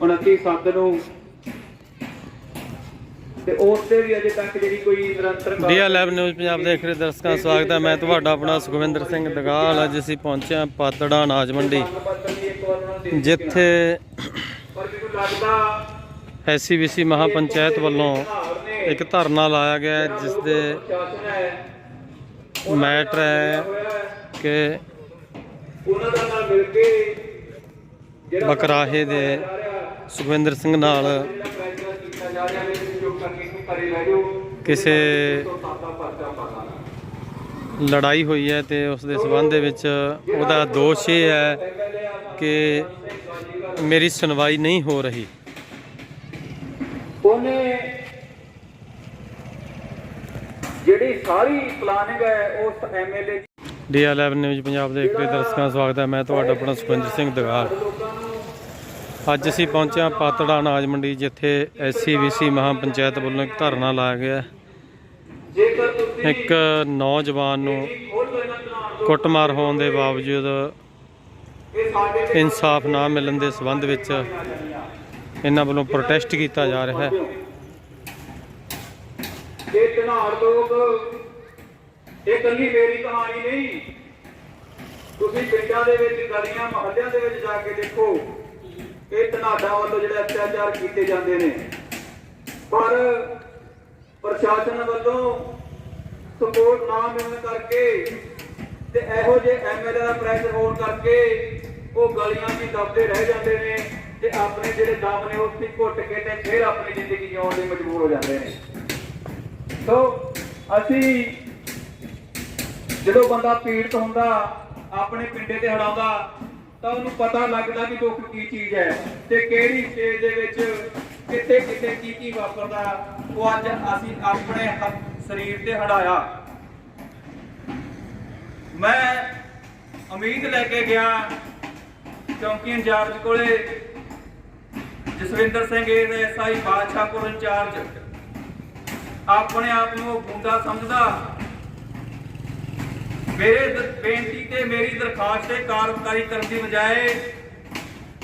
29 ਸੱਤ ਨੂੰ। ਤੇ ਉਸ ਤੇ ਵੀ ਅਜੇ ਤੱਕ ਜਿਹੜੀ ਕੋਈ ਨਿਰੰਤਰ ਕਾਰਵਾਈ ਡੀਆ ਲੈਬ ਨਿਊਜ਼ ਪੰਜਾਬ ਦੇਖ ਰਹੇ ਦਰਸ਼ਕਾਂ ਦਾ ਸਵਾਗਤ ਹੈ। ਮੈਂ ਤੁਹਾਡਾ ਆਪਣਾ ਸੁਖਵਿੰਦਰ ਸਿੰਘ ਦਗਾਲ। ਅੱਜ ਅਸੀਂ ਪਹੁੰਚੇ ਹਾਂ ਪਾਤੜਾ ਅਨਾਜ ਮੰਡੀ। ਜਿੱਥੇ ਪਰ ਮੈਨੂੰ ਲੱਗਦਾ ਐਸਸੀਬੀਸੀ ਮਹਾਪੰਚਾਇਤ ਵੱਲੋਂ ਇੱਕ ਧਰਨਾ ਲਾਇਆ ਗਿਆ ਜਿਸ ਦੇ ਮੈਟਰ ਹੈ। ਕਿ ਉਹਨਾਂ ਦਾ ਨਾਲ ਮਿਲ ਕੇ ਬਕਰਾਹੇ ਦੇ ਸੁਖਵਿੰਦਰ ਸਿੰਘ ਨਾਲ ਕਿਸੇ ਲੜਾਈ ਹੋਈ ਹੈ ਤੇ ਉਸ ਦੇ ਸਬੰਧ ਦੇ ਵਿੱਚ ਉਹਦਾ ਦੋਸ਼ ਇਹ ਹੈ ਕਿ ਮੇਰੀ ਸੁਣਵਾਈ ਨਹੀਂ ਹੋ ਰਹੀ। ਉਹਨੇ ਜਿਹੜੀ ਸਾਰੀ ਪਲਾਨਿੰਗ ਹੈ ਉਸ ਐਮਐਲਏ ਡੀਆ ਨਿਊਜ਼ ਪੰਜਾਬ ਦੇਖ ਰਹੇ ਦਰਸ਼ਕਾਂ ਦਾ ਸਵਾਗਤ ਹੈ। ਮੈਂ ਤੁਹਾਡਾ ਆਪਣਾ ਸੁਖਵਿੰਦਰ ਸਿੰਘ ਨੂੰ ਅੱਜ ਅਸੀਂ ਪਹੁੰਚਿਆ ਪਾਤੜਾ ਅਨਾਜ ਮੰਡੀ, ਜਿੱਥੇ ਐਸਸੀਬੀਸੀ ਮਹਾਪੰਚਾਇਤ ਵੱਲੋਂ ਇੱਕ ਧਰਨਾ ਲਾਇਆ ਗਿਆ ਇੱਕ ਨੌਜਵਾਨ ਨੂੰ ਕੁੱਟਮਾਰ ਹੋਣ ਦੇ ਬਾਵਜੂਦ ਇਨਸਾਫ ਨਾ ਮਿਲਣ ਦੇ ਸਬੰਧ ਵਿੱਚ ਇਹਨਾਂ ਵੱਲੋਂ ਪ੍ਰੋਟੈਸਟ ਕੀਤਾ ਜਾ ਰਿਹਾ ਹੈ। ਇਹ ਧਨਾੜ ਲੋਕ, ਇਹ ਕੱਲੀ ਮੇਰੀ ਕਹਾਣੀ ਨਹੀਂ। ਤੁਸੀਂ ਪਿੰਡਾਂ ਦੇ ਵਿੱਚ ਗਲੀਆਂ, ਮੁਹੱਲਿਆਂ ਦੇ ਵਿੱਚ ਜਾ ਕੇ ਦੇਖੋ। ਇਹ ਧਨਾੜਾਂ ਵੱਲੋਂ ਜਿਹੜੇ ਅਤਿਆਚਾਰ ਕੀਤੇ ਜਾਂਦੇ ਨੇ। ਪਰ ਪ੍ਰਸ਼ਾਸਨ ਵੱਲੋਂ ਸਪੋਰਟ ਨਾ ਮਿਲਣ ਕਰਕੇ ਤੇ ਇਹੋ ਜਿਹੇ ਐਮਐਲਏ ਦਾ ਪ੍ਰੈਸ਼ਰ ਹੋਣ ਕਰਕੇ ਉਹ ਗਲੀਆਂ 'ਚ ਦਬਦੇ ਰਹਿ ਜਾਂਦੇ ਨੇ ਤੇ ਆਪਣੇ ਜਿਹੜੇ ਦਮ ਨੇ ਉਸ ਦੀ ਘੁੱਟ ਕੇ ਤੇ ਫਿਰ ਆਪਣੀ ਜ਼ਿੰਦਗੀ ਜਿਉਣ ਲਈ ਮਜਬੂਰ ਹੋ ਜਾਂਦੇ ਨੇ। ਸੋ ਅਸੀਂ ਜਦੋਂ ਬੰਦਾ ਪੀੜਤ ਹੁੰਦਾ, ਆਪਣੇ ਪਿੰਡੇ ਤੇ ਹੜਾਉਂਦਾ ਤਾਂ ਉਹਨੂੰ ਪਤਾ ਲੱਗਦਾ ਕਿ ਦੁੱਖ ਕੀ ਚੀਜ਼ ਹੈ ਤੇ ਕਿਹੜੀ ਸਟੇਜ ਦੇ ਵਿੱਚ ਕਿੱਥੇ ਕਿੱਥੇ ਕੀ ਕੀ ਵਾਪਰਦਾ, ਉਹ ਅੱਜ ਅਸੀਂ ਆਪਣੇ ਸਰੀਰ ਤੇ ਹੜਾਇਆ। ਮੈਂ ਉਮੀਦ ਲੈ ਕੇ ਗਿਆ ਚੌਂਕੀ ਇੰਚਾਰਜ ਕੋਲੇ ਜਸਵਿੰਦਰ ਸਿੰਘ ਐਸਆਈ ਬਾਦਸ਼ਾਹਪੁਰ ਇੰਚਾਰਜ ਆਪਣੇ ਆਪ ਨੂੰ ਬੂੰਦਾ ਸਮਝਦਾ ਮੇਰੇ ਬੇਨਤੀ ਤੇ ਮੇਰੀ ਦਰਖਾਸਤ ਤੇ ਕਾਰਵਾਈ ਕਰਨ ਦੀ ਬਜਾਏ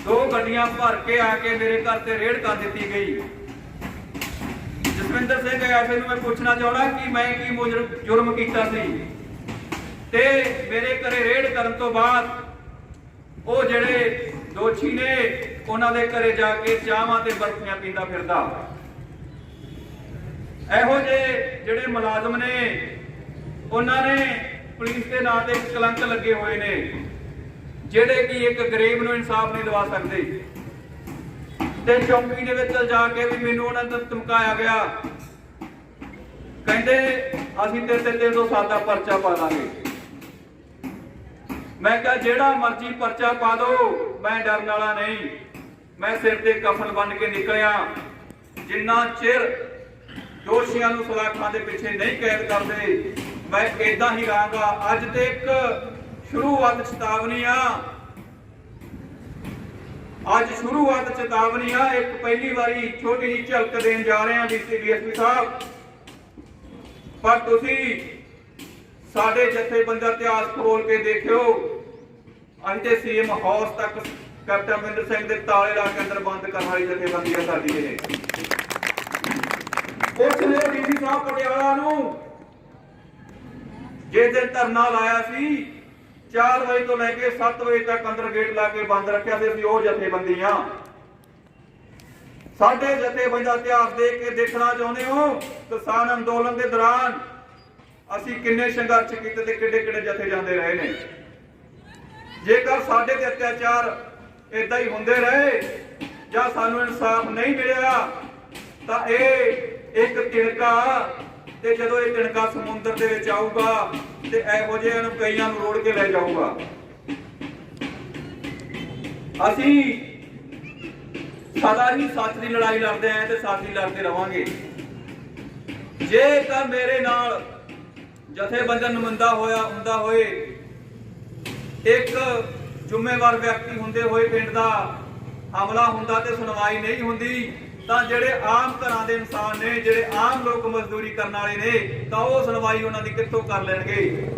ਦੋ ਗੱਡੀਆਂ ਭਰ ਕੇ ਆ ਕੇ ਮੇਰੇ ਘਰ ਤੇ ਰੇਡ ਕਰ ਦਿੱਤੀ ਗਈ। ਜਸਵਿੰਦਰ ਸਿੰਘ ਐਸੇ ਨੂੰ ਮੈਂ ਪੁੱਛਣਾ ਚਾਹਣਾ ਕਿ ਮੈਂ ਕੀ ਮੁਜਰਮ ਜੁਰਮ ਕੀਤਾ ਸੀ? ਤੇ ਮੇਰੇ ਘਰੇ ਰੇਡ ਕਰਨ ਤੋਂ ਬਾਅਦ ਉਹ ਜਿਹੜੇ ਦੋਸ਼ੀ ਨੇ, ਉਹਨਾਂ ਦੇ ਘਰੇ ਜਾ ਕੇ ਚਾਹਾਂ ਤੇ ਬਰਫੀਆਂ ਪੀਂਦਾ ਫਿਰਦਾ। ਇਹੋ ਜਿਹੇ ਜਿਹੜੇ ਮੁਲਾਜ਼ਮ ਨੇ, ਉਹਨਾਂ ਨੇ ਪੁਲਿਸ ਦੇ ਨਾਂ ਤੇ ਕਲੰਕ ਲੱਗੇ ਹੋਏ ਨੇ, ਜਿਹੜੇ ਕਿ ਇੱਕ ਗਰੀਬ ਨੂੰ ਇਨਸਾਫ ਨਹੀਂ ਦਵਾ ਸਕਦੇ। ਤੇ ਚੌਂਕੀ ਦੇ ਵਿੱਚ ਜਾ ਕੇ ਵੀ ਮੈਨੂੰ ਉਹਨਾਂ ਨੇ ਧਮਕਾਇਆ ਗਿਆ। ਕਹਿੰਦੇ, ਅਸੀਂ ਤੇਰੇ ਤੇ ਤੇਰੇ ਤੋਂ ਪਰਚਾ ਪਾ ਦਾਂਗੇ। ਮੈਂ ਕਿਹਾ, ਜਿਹੜਾ ਮਰਜ਼ੀ ਪਰਚਾ ਪਾ ਦਿਓ ਮੈਂ ਡਰਨ ਵਾਲਾ ਨਹੀਂ। ਮੈਂ ਸਿਰ ਤੇ ਕਫਨ ਬੰਨ ਕੇ ਨਿਕਲਿਆ। ਜਿੰਨਾ ਚਿਰ ਦੋਸ਼ੀਆਂ ਨੂੰ ਸਲਾਖਾਂ ਦੇ ਪਿੱਛੇ ਨਹੀਂ ਕੈਦ ਕਰਦੇ ਮੈਂ ਇਦਾਂ ਹੀ ਰਹਾਂਗਾ। ਅੱਜ ਤੇ ਇੱਕ ਸ਼ੁਰੂਆਤ ਚੇਤਾਵਨੀ ਆ ਅੱਜ ਸ਼ੁਰੂਆਤ ਚੇਤਾਵਨੀ ਆ ਇੱਕ ਪਹਿਲੀ ਵਾਰੀ ਛੋਟੀ ਜਿਹੀ ਝਲਕ ਦੇਣ ਜਾ ਰਹੇ ਹਾਂ ਡੀਸੀ ਡੀਐਸਪੀ ਸਾਹਿਬ। ਪਰ ਤੁਸੀਂ ਸਾਡੇ ਜਥੇਬੰਦਾ ਇਤਿਹਾਸ ਖੋਲ ਕੇ ਦੇਖਿਓ। ਅੱਜ ਤੇ ਸੀਐਮ ਹਾਊਸ ਤੱਕ ਕੈਪਟਨ ਅਮਰਿੰਦਰ ਸਿੰਘ ਦੇ ਤਾਲੇ ਲਾ ਕੇ ਅੰਦਰ ਬੰਦ ਕਰਨ ਵਾਲੀ ਜਥੇਬੰਦੀ ਆ ਸਾਡੀ ਇਹ। ਉਸ ਨੇ ਡੀਸੀ ਸਾਹਿਬ ਪਟਿਆਲਾ ਨੂੰ ਜੇ ਦਿਨ ਧਰਨਾ ਲਾਇਆ ਸੀ 4 ਵਜੇ ਤੋਂ ਲੈ ਕੇ 7 ਵਜੇ ਤੱਕ ਅੰਦਰ ਗੇਟ ਲਾ ਕੇ ਬੰਦ ਰੱਖਿਆ ਸੀ ਅਸੀਂ ਉਹ ਜਥੇਬੰਦੀਆਂ ਸਾਡੇ ਜਥੇਬੰਦਾ ਇਤਿਹਾਸ ਦੇਖ ਕੇ ਦੇਖਣਾ ਚਾਹੁੰਦੇ ਹੋ, ਕਿਸਾਨ ਅੰਦੋਲਨ ਦੇ ਦੌਰਾਨ ਅਸੀਂ ਕਿੰਨੇ ਸੰਘਰਸ਼ ਕੀਤੇ ਤੇ ਕਿੱਡੇ ਕਿੱਡੇ ਜਥੇ ਜਾਂਦੇ ਰਹੇ ਨੇ। ਜੇਕਰ ਸਾਡੇ ਤੇ ਅਤਿਆਚਾਰ ਇਦਾਂ ਹੀ ਹੁੰਦੇ ਰਹੇ, ਜਾਂ ਸਾਨੂੰ ਇਨਸਾਫ ਨਹੀਂ ਮਿਲਿਆ, ਤਾਂ ਇਹ ਇੱਕ ਤਿਣਕਾ ਤੇ ਜਦੋਂ ਇਹ ਤਿਣਕਾ ਸਮੁੰਦਰ ਦੇ ਵਿੱਚ ਆਊਗਾ ਤੇ ਇਹੋ ਜਿਹੇ ਨੂੰ ਕਈਆਂ ਨੂੰ ਰੋੜ ਕੇ ਲੈ ਜਾਊਗਾ। ਅਸੀਂ ਸਦਾ ਹੀ ਸੱਚ ਦੀ ਲੜਾਈ ਲੜਦੇ ਆਂ ਤੇ ਸੱਚ ਦੀ ਲੜਦੇ ਰਵਾਂਗੇ। ਜੇਕਰ ਮੇਰੇ ਨਾਲ ਜਥੇਬੰਦਨ ਨੁਮਾਇੰਦਾ ਹੋਇਆ ਹੁੰਦਾ ਹੋਏ, ਇੱਕ ਜ਼ਿੰਮੇਵਾਰ ਵਿਅਕਤੀ ਹੁੰਦੇ ਹੋਏ ਪਿੰਡ ਦਾ ਹਮਲਾ ਹੁੰਦਾ ਤੇ ਸੁਣਵਾਈ ਨਹੀਂ ਹੁੰਦੀ ਤਾਂ ਜਿਹੜੇ ਆਮ ਘਰਾਂ ਦੇ ਇਨਸਾਨ ਨੇ, ਜਿਹੜੇ ਆਮ ਲੋਕ ਮਜ਼ਦੂਰੀ ਕਰਨ ਵਾਲੇ ਨੇ, ਤਾਂ ਉਹ ਸੁਣਵਾਈ ਉਹਨਾਂ ਦੀ ਕਿੱਥੋਂ ਕਰ ਲੈਣਗੇ?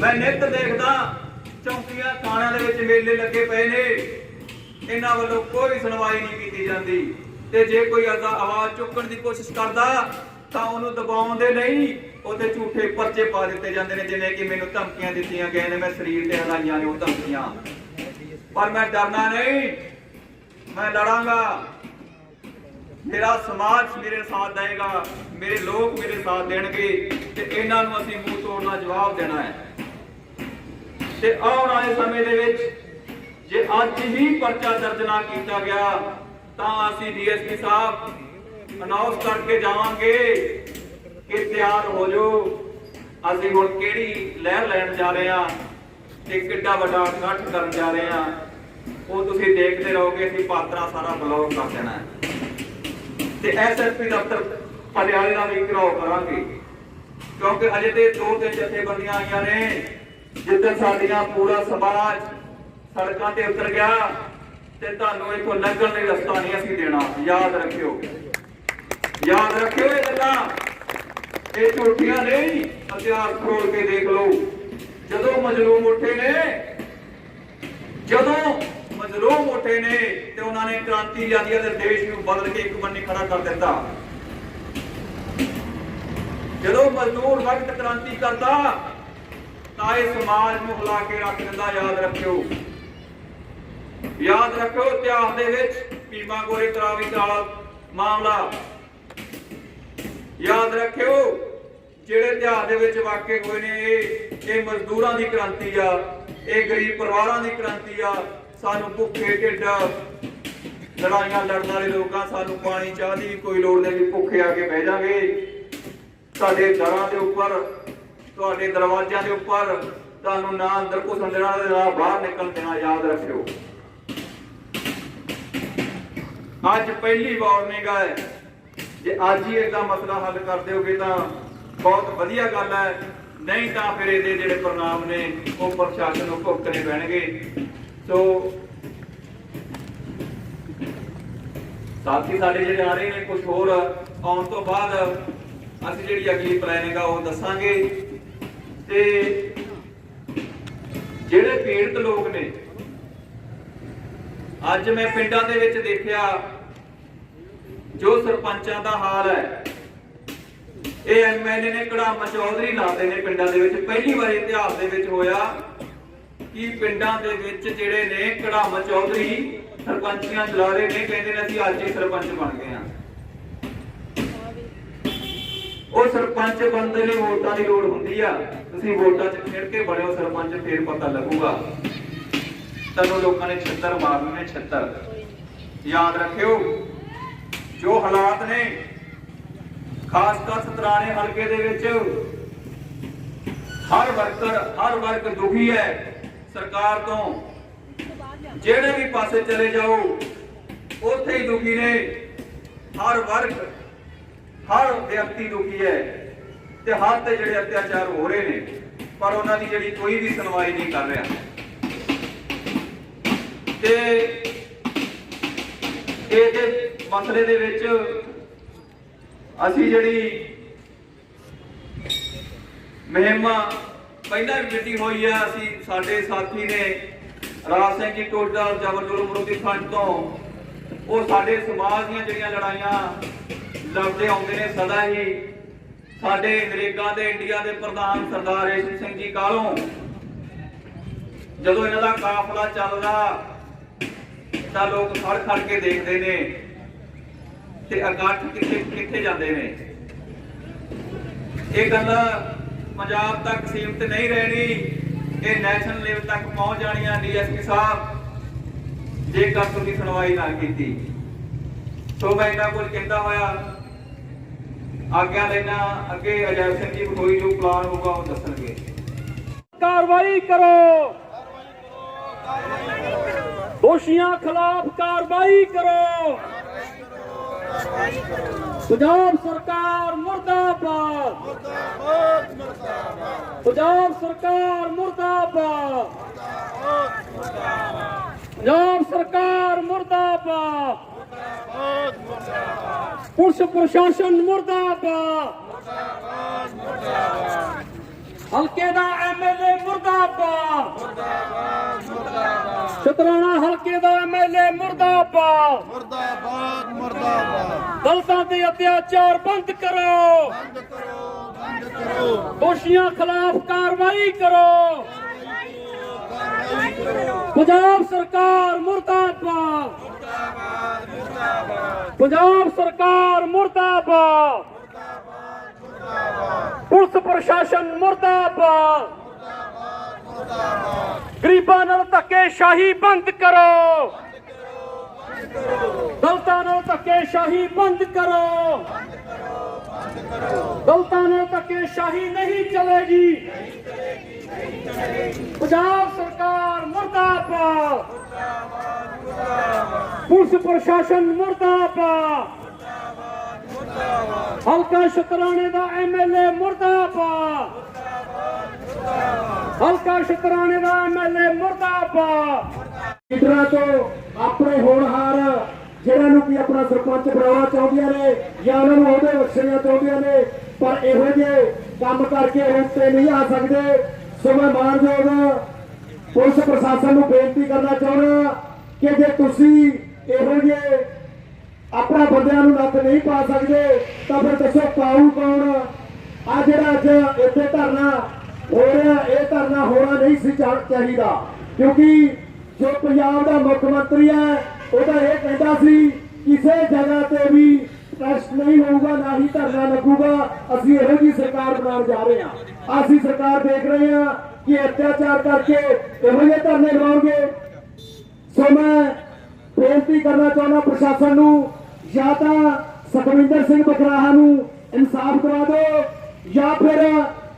ਮੈਂ ਨਿੱਤ ਦੇਖਦਾ, ਚੌਂਕੀਆਂ ਥਾਣਿਆਂ ਦੇ ਵਿੱਚ ਮੇਲੇ ਲੱਗੇ ਪਏ ਨੇ। ਇਹਨਾਂ ਵੱਲੋਂ ਕੋਈ ਸੁਣਵਾਈ ਨਹੀਂ ਕੀਤੀ ਜਾਂਦੀ। ਤੇ ਜੇ ਕੋਈ ਅਦਾ ਆਵਾਜ਼ ਚੁੱਕਣ ਦੀ ਕੋਸ਼ਿਸ਼ ਕਰਦਾ, ਤਾਂ ਉਹਨੂੰ ਦਬਾਉਣ ਦੇ ਨਹੀਂ, ਉਹਦੇ ਝੂਠੇ ਪਰਚੇ ਪਾ ਦਿੱਤੇ ਜਾਂਦੇ ਨੇ, ਜਿਵੇਂ ਕਿ ਮੈਨੂੰ ਧਮਕੀਆਂ ਦਿੱਤੀਆਂ ਗਈਆਂ ਨੇ, ਮੈਂ ਸਰੀਰ ਤੇ ਹਲਾਈਆਂ ਨੇ ਉਹ ਧਮਕੀਆਂ। ਪਰ ਮੈਂ ਡਰਨਾ ਨਹੀਂ। ਮੈਂ ਲੜਾਂਗਾ। ਮੇਰਾ ਸਮਾਜ ਮੇਰੇ ਸਾਥ ਦੇਗਾ ਮੇਰੇ ਲੋਕ ਮੇਰੇ ਸਾਥ ਦੇਣਗੇ ਤੇ ਇਹਨਾਂ ਨੂੰ ਅਸੀਂ ਮੂੰਹ ਤੋੜਨਾ ਜਵਾਬ ਦੇਣਾ ਹੈ। ਤੇ ਆਉਣ ਵਾਲੇ ਸਮੇਂ ਦੇ ਵਿੱਚ ਜੇ ਅੱਜ ਹੀ ਪਰਚਾ ਦਰਜ ਨਾ ਕੀਤਾ ਗਿਆ, ਤਾਂ ਅਸੀਂ ਡੀਐਸਪੀ ਸਾਹਿਬ ਅਨਾਉਂਸ ਕਰਕੇ ਜਾਵਾਂਗੇ ਕਿ ਤਿਆਰ ਹੋ ਜਾਓ। ਅਸੀਂ ਹੁਣ ਕਿਹੜੀ ਲਹਿਰ ਲੈਣ ਜਾ ਰਹੇ ਹਾਂ ਤੇ ਕਿੱਡਾ ਵੱਡਾ ਇਕੱਠ ਕਰਨ ਜਾ ਰਹੇ ਹਾਂ। ਉਹ ਤੁਸੀਂ ਦੇਖਦੇ ਰਹੋਗੇ, ਅਸੀਂ ਪਾਤਰਾ ਸਾਰਾ ਬਲੌਕ ਕਰ ਦੇਣਾ ਹੈ। ਤੇ ਐਸਐਸਪੀ ਦਫ਼ਤਰ ਪਟਿਆਲੇ ਦਾ ਵੀ ਘਰਾਓ ਕਰਾਂਗੇ। ਕਿਉਂਕਿ ਅਜੇ ਤੇ ਦੋ ਤਿੰਨ ਜਥੇਬੰਦੀਆਂ ਆਈਆਂ ਨੇ, ਜਿੱਦਣ ਸਾਡੀਆਂ ਪੂਰਾ ਸਮਾਜ ਸੜਕਾਂ ਤੇ ਉਤਰ ਗਿਆ ਤੇ ਤੁਹਾਨੂੰ ਇੱਥੋਂ ਲੰਘਣ ਲਈ ਰਸਤਾ ਨਹੀਂ ਅਸੀਂ ਦੇਣਾ। ਯਾਦ ਰੱਖਿਓ। ਯਾਦ ਰੱਖਿਓ ਇਹ ਗੱਲਾਂ। ਇਹ ਝੂਠੀਆਂ ਨਹੀਂ, ਹਥਿਆਰ ਖੋਲ ਕੇ ਦੇਖ ਲਓ। ਜਦੋਂ ਮਜਲੂਮ ਉੱਠੇ ਨੇ, ਜਦੋਂ ਮਜਲੂਮ ਉੱਠੇ ਨੇ ਤੇ ਉਹਨਾਂ ਨੇ ਕ੍ਰਾਂਤੀ ਲਿਆਂਦੀ ਹੈ ਤੇ ਦੇਸ਼ ਨੂੰ ਬਦਲ ਕੇ ਇੱਕ ਬੰਨੇ ਖੜਾ ਕਰ ਦਿੱਤਾ। ਜਦੋਂ ਮਜ਼ਦੂਰ ਵਕਤ ਕ੍ਰਾਂਤੀ ਕਰਦਾ, ਤਾਂ ਇਹ ਸਮਾਜ ਨੂੰ ਹਿਲਾ ਕੇ ਰੱਖ ਦਿੰਦਾ, ਯਾਦ ਰੱਖਿਓ। ਯਾਦ ਰੱਖਿਓ, ਇਤਿਹਾਸ ਦੇ ਵਿੱਚ ਭੀਮਾ ਗੋਰੇ ਤਰਾਵੀ ਦਾ ਮਾਮਲਾ। ਯਾਦ ਰੱਖਿਓ, ਜਿਹੜੇ ਇਤਿਹਾਸ ਦੇ ਵਿੱਚ ਵਾਕਿਆ ਹੋਏ ਨੇ, ਇਹ ਇਹ ਮਜ਼ਦੂਰਾਂ ਦੀ ਕ੍ਰਾਂਤੀ ਆ, ਇਹ ਗਰੀਬ ਪਰਿਵਾਰਾਂ ਦੀ ਕ੍ਰਾਂਤੀ ਆ ਸਾਨੂੰ ਭੁੱਖੇ ਢਿੱਡ, ਲੜਾਈਆਂ ਲੜਨ ਵਾਲੇ ਲੋਕਾਂ ਸਾਨੂੰ ਪਾਣੀ ਚਾਹ ਦੀ ਕੋਈ ਲੋੜ ਨਹੀਂ ਭੁੱਖੇ ਆ ਕੇ ਬਹਿ ਜਾਗੇ ਤੁਹਾਡੇ ਦਰਾਂ ਦੇ ਉੱਪਰ, ਤੁਹਾਡੇ ਦਰਵਾਜ਼ਿਆਂ ਦੇ ਉੱਪਰ, ਤੁਹਾਨੂੰ ਨਾ ਅੰਦਰ ਘੁਸਣ ਦੇਣਾ ਤੇ ਨਾ ਬਾਹਰ ਨਿਕਲਣ ਦੇਣਾ ਯਾਦ ਰੱਖਿਓ। ਅੱਜ ਪਹਿਲੀ ਵਾਰਨਿੰਗ ਹੈ ਜੇ ਅੱਜ ਹੀ ਇਹਦਾ ਮਸਲਾ ਹੱਲ ਕਰ ਦਿਓਗੇ ਤਾਂ ਬਹੁਤ ਵਧੀਆ ਗੱਲ ਹੈ। ਨਹੀਂ ਤਾਂ ਫਿਰ ਇਹਦੇ ਜਿਹੜੇ ਪ੍ਰਣਾਮ ਨੇ, ਉਹ ਪ੍ਰਸ਼ਾਸਨ ਨੂੰ ਭੁਗਤਣੇ ਪੈਣਗੇ। ਸੋ ਸਾਥੀ ਸਾਡੇ ਜਿਹੜੇ ਆ ਰਹੇ ਨੇ ਕੁਝ ਹੋਰ ਆਉਣ ਤੋਂ ਬਾਅਦ ਅਸੀਂ ਜਿਹੜੀ ਅਗਲੀ ਪਲੈਨਿੰਗ ਆ ਉਹ ਦੱਸਾਂਗੇ। ਤੇ ਜਿਹੜੇ ਪੀੜਤ ਲੋਕ ਨੇ, ਅੱਜ ਮੈਂ ਪਿੰਡਾਂ ਦੇ ਵਿੱਚ ਦੇਖਿਆ ਜੋ ਸਰਪੰਚਾਂ ਦਾ ਹਾਲ ਹੈ, ਇਹ ਐਮਐਲਏ ਨੇ ਕੜਾਮਾ ਚੌਧਰੀ ਲਾਦੇ ਨੇ ਪਿੰਡਾਂ ਦੇ ਵਿੱਚ। ਪਹਿਲੀ ਵਾਰ ਇਤਿਹਾਸ ਦੇ ਵਿੱਚ ਹੋਇਆ। ਕਿ ਪਿੰਡਾਂ ਦੇ ਵਿੱਚ ਜਿਹੜੇ ਨੇ ਕੜਾਮਾ ਚੌਧਰੀ ਸਰਪੰਚੀਆਂ ਚਲਾ ਰਹੇ ਨੇ, ਕਹਿੰਦੇ ਨੇ ਅਸੀਂ ਅੱਜ ਹੀ ਸਰਪੰਚ ਬਣ ਗਏ ਹਾਂ। ਉਹ ਸਰਪੰਚ ਬਣਦੇ ਲਈ ਵੋਟਾਂ ਦੀ ਲੋੜ ਹੁੰਦੀ ਆ। ਤੁਸੀਂ ਵੋਟਾਂ 'ਚ ਖੇਡ ਕੇ ਬਣਿਓ ਸਰਪੰਚ, ਫੇਰ ਪਤਾ ਲੱਗੂਗਾ। ਤੁਹਾਨੂੰ ਲੋਕਾਂ ਨੇ ਛੱਤਰ ਮਾਰਨੇ ਨੇ ਛੱਤਰ। ਯਾਦ ਰੱਖਿਓ, ਜੋ ਹਾਲਾਤ ਨੇ, ਖਾਸ ਕਰ ਸਤਰਾਣੇ ਹਲਕੇ ਦੇ ਵਿੱਚ, ਹਰ ਵਰਕਰ, ਹਰ ਵਰਗ ਦੁਖੀ ਹੈ। ਸਰਕਾਰ ਤੋਂ। ਜਿਹੜੇ ਵੀ ਪਾਸੇ ਚਲੇ ਜਾਓ, ਉੱਥੇ ਹੀ ਦੁਖੀ ਨੇ। ਹਰ ਵਰਗ, ਹਰ ਵਿਅਕਤੀ ਦੁਖੀ ਹੈ ਤੇ ਹਰ ਤੇ ਜਿਹੜੇ ਅਤਿਆਚਾਰ ਹੋ ਰਹੇ ਨੇ, ਪਰ ਉਹਨਾਂ ਦੀ ਜਿਹੜੀ ਕੋਈ ਵੀ ਸੁਣਵਾਈ ਨਹੀਂ ਕਰ ਰਿਹਾ। ਤੇ ਇਹਦੇ ਮਸਲੇ ਦੇ ਵਿੱਚ ਅਸੀਂ ਜਿਹੜੀ ਮਹਿਮਾ ਪਹਿਲਾਂ ਵੀ ਮਿੱਟੀ ਹੋਈ ਆ, ਅਸੀਂ ਸਾਡੇ ਸਾਥੀ ਨੇ ਰਾਜ ਸਿੰਘ ਜੀ ਟੋਡਾ ਜਬਰ ਜ਼ੁਲਮ ਵਿਰੋਧੀ ਫਰੰਟ ਤੋਂ ਉਹ ਸਾਡੇ ਸਮਾਜ ਦੀਆਂ ਜਿਹੜੀਆਂ ਲੜਾਈਆਂ ਲੜਦੇ ਆਉਂਦੇ ਨੇ ਸਦਾ ਹੀ, ਸਾਡੇ ਨਰੇਗਾ ਦੇ, ਇੰਡੀਆ ਦੇ ਪ੍ਰਧਾਨ ਸਰਦਾਰ ਰੇਸ਼ਮ ਸਿੰਘ ਜੀ ਕਾਲੋਂ ਜਦੋਂ ਇਹਨਾਂ ਦਾ ਕਾਫਲਾ ਚੱਲਦਾ ਤਾਂ ਲੋਕ ਖੜ ਖੜ ਕੇ ਦੇਖਦੇ ਨੇ ਤੇ ਇਕੱਠ ਕਿੱਥੇ ਕਿੱਥੇ ਜਾਂਦੇ ਨੇ। ਇਹ ਗੱਲ ਪੰਜਾਬ ਤੱਕ ਸੀਮਿਤ ਨਹੀਂ ਰਹਿਣੀ ਇਹ ਨੈਸ਼ਨਲ ਲੈਵਲ ਤੱਕ ਪਹੁੰਚ ਜਾਣੀਆਂ ਡੀਐਸਪੀ ਸਾਹਿਬ ਜੇਕਰ ਤੁਸੀਂ ਸੁਣਵਾਈ ਨਾ ਕੀਤੀ। ਸੋ ਮੈਂ ਇਹਨਾਂ ਕੋਲ ਕਹਿੰਦਾ ਹੋਇਆ ਆਗਿਆ ਲੈਣਾ ਅੱਗੇ ਅਜੈ ਸਿੰਘ ਜੀ ਕੋਈ ਜੋ ਪਲਾਨ ਹੋਊਗਾ ਉਹ ਦੱਸਣਗੇ। ਕਾਰਵਾਈ ਕਰੋ। ਦੋਸ਼ੀਆਂ ਖਿਲਾਫ ਕਾਰਵਾਈ ਕਰੋ। ਪੰਜਾਬ ਸਰਕਾਰ ਮੁਰਦਾਬਾਦ। ਪੰਜਾਬ ਸਰਕਾਰ ਮੁਰਦਾਬਾਦ। ਪੰਜਾਬ ਸਰਕਾਰ ਮੁਰਦਾਬਾਦ। ਪੁਲਿਸ ਪ੍ਰਸ਼ਾਸਨ ਮੁਰਦਾਬਾਦ। ਹਲਕੇ ਦਾ ਐਮਐਲਏ ਮੁਰਦਾਬਾਦ। ਮੁਰਦਾਬਾਦ ਮੁਰਦਾਬਾਦ। ਸ਼ਤਰਾਣਾ ਹਲਕੇ ਦਾ ਐਮਐਲਏ ਮੁਰਦਾਬਾਦ ਮੁਰਦਾਬਾਦ। ਮੁਰਦਾਬਾਦ ਦਲਤਾਂ ਤੇ ਅਤਿਆਚਾਰ ਬੰਦ ਕਰੋ। ਬੰਦ ਕਰੋ ਬੰਦ ਕਰੋ। ਦੋਸ਼ੀਆਂ ਖਿਲਾਫ ਕਾਰਵਾਈ ਕਰੋ। ਪੰਜਾਬ ਸਰਕਾਰ ਮੁਰਦਾਬਾਦ। ਪੰਜਾਬ ਸਰਕਾਰ ਮੁਰਦਾਬਾਦ। ਪੁਲਿਸ ਪ੍ਰਸ਼ਾਸਨ ਮੁਰਦਾਬਾਦ। ਗਰੀਬਾਂ ਨਾਲ ਧੱਕੇਸ਼ਾਹੀ ਬੰਦ ਕਰੋ। ਦਲਤਾਂ ਨਾਲ ਧੱਕੇਸ਼ਾਹੀ ਬੰਦ ਕਰੋ। ਦਲਤਾਂ ਨਾਲ ਧੱਕੇਸ਼ਾਹੀ ਨਹੀਂ ਚਲੇਗੀ। ਪੰਜਾਬ ਸਰਕਾਰ ਮੁਰਦਾਬਾਦ। ਪੁਲਿਸ ਪ੍ਰਸ਼ਾਸਨ ਮੁਰਦਾਬਾਦ। ਹਲਕਾ ਸ਼ਤਰਾਣੇ ਦਾ ਐਮਐਲਏ ਮੁਰਦਾਬਾਦ। ਹਲਕਾ ਸ਼ਤਰਾਣੇ ਦਾ ਐਮਐਲਏ ਮੁਰਦਾਬਾਦ। ਲੀਡਰਾਂ ਤੋਂ ਆਪਣੇ ਹੋਣਹਾਰ ਜਿਹਨਾਂ ਨੂੰ ਵੀ ਆਪਣਾ ਸਰਪੰਚ ਬਣਾਉਣਾ ਚਾਹੁੰਦੀਆਂ ਨੇ ਜਾਂ ਉਹਨਾਂ ਨੂੰ ਉਹਦੇ ਬਖਸ਼ਣੀਆਂ ਚਾਹੁੰਦੀਆਂ ਨੇ, ਪਰ ਇਹੋ ਜਿਹੇ ਕੰਮ ਕਰਕੇ ਉਹ ਨਹੀਂ ਆ ਸਕਦੇ। ਸੋ ਮੈਂ ਮਾਨਯੋਗ ਪੁਲਿਸ ਪ੍ਰਸ਼ਾਸਨ ਨੂੰ ਬੇਨਤੀ ਕਰਨਾ ਚਾਹੁੰਦਾ ਕਿ ਜੇ ਤੁਸੀਂ ਇਹੋ ਜਿਹੇ ਆਪਣਾ ਬੰਦਿਆਂ ਨੂੰ ਨੱਥ ਨਹੀਂ ਪਾ ਸਕਦੇ, ਤਾਂ ਫਿਰ ਦੱਸੋ ਪਾਉ ਕੌਣ ਆ ਜਿਹੜਾ ਅੱਜ ਇੱਥੇ ਧਰਨਾ ਹੋ ਰਿਹਾ, ਇਹ ਧਰਨਾ ਹੋਣਾ ਨਹੀਂ ਸੀ ਚਾ- ਚਾਹੀਦਾ, ਕਿਉਂਕਿ ਜੋ ਪੰਜਾਬ ਦਾ ਮੁੱਖ ਮੰਤਰੀ ਹੈ ਉਹਦਾ ਇਹ ਕਹਿੰਦਾ ਸੀ, ਕਿਸੇ ਜਗ੍ਹਾ ਤੇ ਵੀ ਟੈਸਟ ਨਹੀਂ ਹੋਊਗਾ, ਨਾ ਹੀ ਧਰਨਾ ਲੱਗੂਗਾ, ਅਸੀਂ ਇਹੋ ਜੀ ਸਰਕਾਰ ਬਣਾਉਣ ਜਾ ਰਹੇ ਹਾਂ। ਅਸੀਂ ਸਰਕਾਰ ਦੇਖ ਰਹੇ ਹਾਂ ਕਿ ਅਤਿਆਚਾਰ ਕਰਕੇ ਇਹੋ ਜਿਹੇ ਧਰਨੇ ਲਵਾਉਣਗੇ ਸੋ ਮੈਂ ਬੇਨਤੀ ਕਰਨਾ ਚਾਹੁੰਦਾ ਪ੍ਰਸ਼ਾਸਨ ਨੂੰ, ਜਾਂ ਤਾਂ ਸੁਖਵਿੰਦਰ ਸਿੰਘ ਬਖਰਾਹਾ ਨੂੰ ਇਨਸਾਫ ਦਵਾ ਦਿਓ, ਜਾਂ ਫਿਰ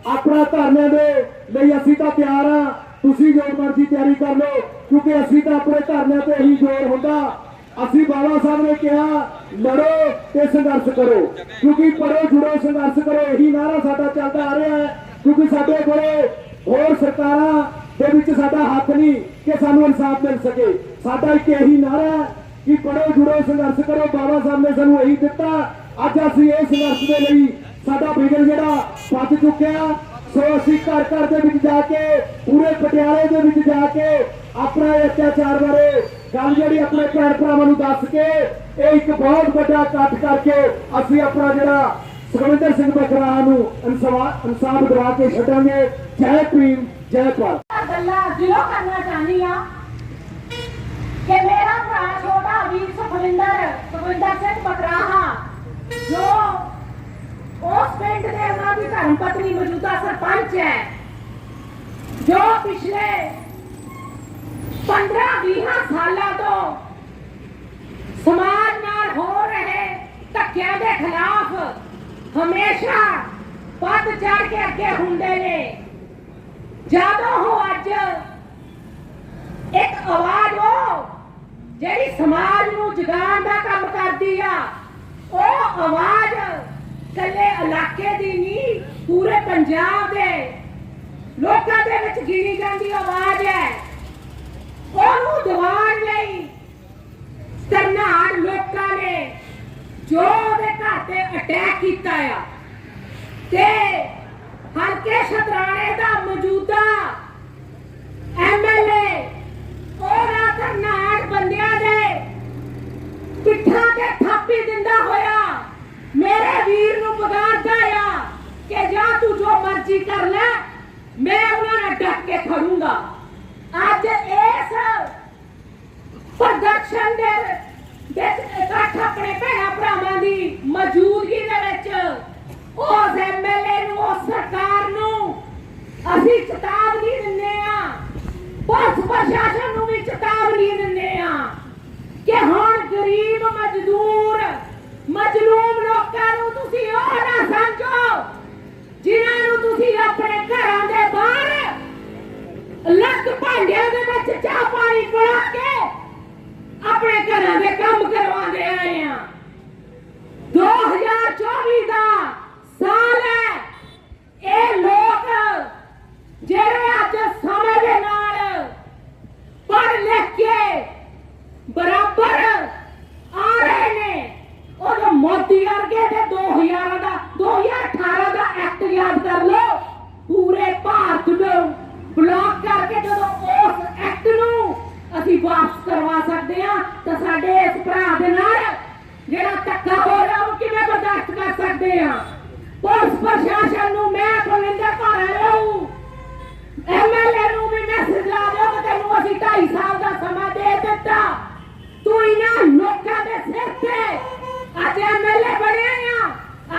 ਆਪਣਾ ਧਰਨੇ ਦੇ ਲਈ ਅਸੀਂ ਤਾਂ ਤਿਆਰ ਆ ਤੁਸੀਂ ਜੋ ਮਰਜ਼ੀ ਤਿਆਰੀ ਕਰ ਲਓ, ਕਿਉਂਕਿ ਅਸੀਂ ਤਾਂ ਆਪਣੇ ਧਰਨਿਆਂ ਤੇ ਹੀ ਜ਼ੋਰ ਹੁੰਦਾ। ਅਸੀਂ ਬਾਬਾ ਸਾਹਿਬ ਨੇ ਕਿਹਾ, ਲੜੋ ਤੇ ਸੰਘਰਸ਼ ਕਰੋ। ਕਿਉਂਕਿ ਪੜੋ ਜੁੜੋ, ਸੰਘਰਸ਼ ਕਰੋ, ਇਹੀ ਨਾਰਾ ਸਾਡਾ ਚੱਲਦਾ ਆ ਰਿਹਾ ਹੈ। ਕਿਉਂਕਿ ਸਾਡੇ ਕੋਲੇ ਹੋਰ ਸਰਕਾਰਾਂ ਦੇ ਵਿੱਚ ਸਾਡਾ ਹੱਥ ਨਹੀਂ ਕਿ ਸਾਨੂੰ ਇਨਸਾਫ ਮਿਲ ਸਕੇ। ਸਾਡਾ ਇੱਕ ਇਹੀ ਨਾਰਾ ਹੈ ਕਿ ਪੜੋ ਜੁੜੋ, ਸੰਘਰਸ਼ ਕਰੋ। ਬਾਬਾ ਸਾਹਿਬ ਨੇ ਸਾਨੂੰ ਇਹੀ ਦਿੱਤਾ। ਅੱਜ ਅਸੀਂ ਇਹ ਸੰਘਰਸ਼ ਦੇ ਲਈ ਸਾਡਾ ਵਿਗੜ ਜਿਹੜਾ ਪੱਜ ਚੁੱਕਿਆ। ਸੋ ਅਸੀਂ ਘਰ ਘਰ ਦੇ ਵਿੱਚ ਜਾ ਕੇ, ਪੂਰੇ ਪਟਿਆਲੇ ਦੇ ਵਿੱਚ ਜਾ ਕੇ ਆਪਣਾ ਅਤਿਆਚਾਰ ਬਾਰੇ ਗੱਲ ਜਿਹੜੀ ਆਪਣੇ ਭੈਣ ਭਰਾਵਾਂ ਨੂੰ ਦੱਸ ਕੇ, ਇਹ ਇੱਕ ਬਹੁਤ ਵੱਡਾ ਇਕੱਠ ਕਰਕੇ ਅਸੀਂ ਆਪਣਾ ਜਿਹੜਾ ਸੁਖਵਿੰਦਰ ਸਿੰਘ ਬਖਰਾ ਨੂੰ ਇਨਸਾਫ ਇਨਸਾਫ ਦਿਵਾ ਕੇ ਛੱਡਾਂਗੇ। ਜੈ ਭੀਮ, ਜੈ ਭਾਰਤ। ਗੱਲਾਂ ਦਿਲੋਂ ਕਰਨਾ ਚਾਹੁੰਦੀ ਆ ਕਿ ਮੇਰਾ ਭਰਾ ਛੋਟਾ ਵੀਰ ਸੁਖਵਿੰਦਰ ਸੁਖਵਿੰਦਰ ਸਿੰਘ ਬਕਰਾਹਾ ਜੋ ਉਸ ਪਿੰਡ ਦੇ ਉਹਨਾਂ ਦੀ ਧਰਮ ਪਤਨੀ ਮੌਜੂਦਾ ਸਰਪੰਚ ਹੈ, ਜੋ ਪਿਛਲੇ 15-20 ਸਾਲਾਂ ਤੋਂ ਸਮਾਜ ਨਾਲ ਹੋ ਰਹੇ ਧੱਕਿਆਂ ਦੇ ਖਿਲਾਫ ਹਮੇਸ਼ਾ ਵੱਧ ਚੜ ਕੇ ਅੱਗੇ ਹੁੰਦੇ ਨੇ। ਜਦੋਂ ਉਹ ਅੱਜ ਇੱਕ ਆਵਾਜ਼ ਉਹ ਜਿਹੜੀ ਸਮਾਜ ਨੂੰ ਜਗਾਉਣ ਦਾ ਕੰਮ ਕਰਦੀ ਆ, ਉਹ ਆਵਾਜ਼ ਕੱਲੇ ਇਲਾਕੇ ਦੀ ਨਹੀਂ ਪੂਰੇ ਪੰਜਾਬ ਦੇ ਲੋਕਾਂ ਦੇ ਵਿੱਚ ਗਿਣੀ ਜਾਂਦੀ ਆਵਾਜ਼ ਹੈ। ਉਹਨੂੰ ਦਿਵਾਉਣ ਲਈ ਤਰਨਾੜ ਲੋਕਾਂ ਨੇ ਜੋ ਉਹਦੇ ਘਰ ਤੇ ਅਟੈਕ ਕੀਤਾ ਆ। ਤੇ ਹਲਕੇ ਸ਼ਤਰਾਣੇ ਦਾ ਮੌਜੂਦਾ ਐਮਐਲਏ ਉਹਨਾਂ ਤਰਨਾੜ ਬੰਦਿਆਂ ਦੇ ਪਿੱਠਾਂ ਤੇ ਥਾਪੀ ਦਿੰਦਾ ਹੋਇਆ ਮੇਰੇ ਵੀਰ ਨੂੰ ਬਗਾੜਦਾ ਆ ਕਿ ਜਾਂ ਤੂੰ ਜੋ ਮਰਜ਼ੀ ਕਰ ਲੈ ਮੈਂ ਉਹਨਾਂ ਨਾਲ ਡਟ ਕੇ ਖੜੂੰਗਾ ਅੱਜ ਇਸ ਪ੍ਰਦਰਸ਼ਨ ਦੇ ਵਿੱਚ ਇਕੱਠ ਆਪਣੇ ਭੈਣਾਂ ਭਰਾਵਾਂ ਦੀ ਮੌਜੂਦਗੀ ਦੇ ਵਿੱਚ ਉਸ ਐਮਐਲਏ ਨੂੰ, ਉਸ ਸਰਕਾਰ ਨੂੰ ਅਸੀਂ ਚੇਤਾਵਨੀ ਦਿੰਦੇ ਆ। ਪੁਲਿਸ ਪ੍ਰਸ਼ਾਸਨ ਨੂੰ ਵੀ ਚੇਤਾਵਨੀ ਦਿੰਦੇ ਆ ਕਿ ਹੁਣ ਗਰੀਬ ਮਜ਼ਦੂਰ, ਮਜਲੂਮ ਲੋਕਾਂ ਨੂੰ ਤੁਸੀਂ ਉਹ ਨਾ ਸਮਝੋ ਜਿਨ੍ਹਾਂ ਨੂੰ ਤੁਸੀਂ ਆਪਣੇ ਘਰਾਂ ਦੇ ਬਾਹਰ ਲੱਗ ਭਾਂਡਿਆਂ ਦੇ ਵਿੱਚ ਚਾਹ ਪਾਣੀ ਪਿਲਾ ਕੇ ਆਪਣੇ ਘਰਾਂ ਦੇ ਕੰਮ ਕਰਵਾਉਂਦੇ ਆਏ ਆ 2024 ਦਾ ਸਾਲ ਹੈ ਇਹ ਲੋਕ ਜਿਹੜੇ ਅੱਜ ਸਮੇਂ ਦੇ ਨਾਲ ਪੜ੍ਹ ਲਿਖ ਕੇ ਬਰਾਬਰ ਆ ਰਹੇ ਨੇ ਉਹ ਮੋਦੀ ਵਰਗੇ ਦੇ 2000 ਦਾ 2018 ਦਾ ਐਕਟ ਯਾਦ ਕਰ ਲਓ ਪੂਰੇ ਕਰਵਾ ਸਕਦੇ ਆ ਤਾਂ ਸਾਡੇ ਇਸ ਭਰਾ ਦੇ ਨਾਲ ਜਿਹੜਾ ਧੱਕਾ ਹੋ ਰਿਹਾ ਉਹ ਕਿਵੇਂ ਬਰਦਾਸ਼ਤ ਕਰ ਆ। ਪੁਲਿਸ ਪ੍ਰਸ਼ਾਸਨ ਨੂੰ ਮੈਂ ਕੁਲਿੰਦਰ ਘਰ ਆਇਆ ਐਮਐਲਏ ਨੂੰ ਵੀ ਮੈਸੇਜ ਲਾ ਦਿਓ ਕਿ ਤੈਨੂੰ ਅਸੀਂ 2.5 ਸਾਲ ਦਾ ਸਮਾਂ ਦੇ ਦਿੱਤਾ। ਤੂੰ ਇਹਨਾਂ ਲੋਕਾਂ ਦੇ ਸਿਰ ਤੇ। ਅੱਜ ਐਮਐਲਏ ਬਣਿਆ ਆ।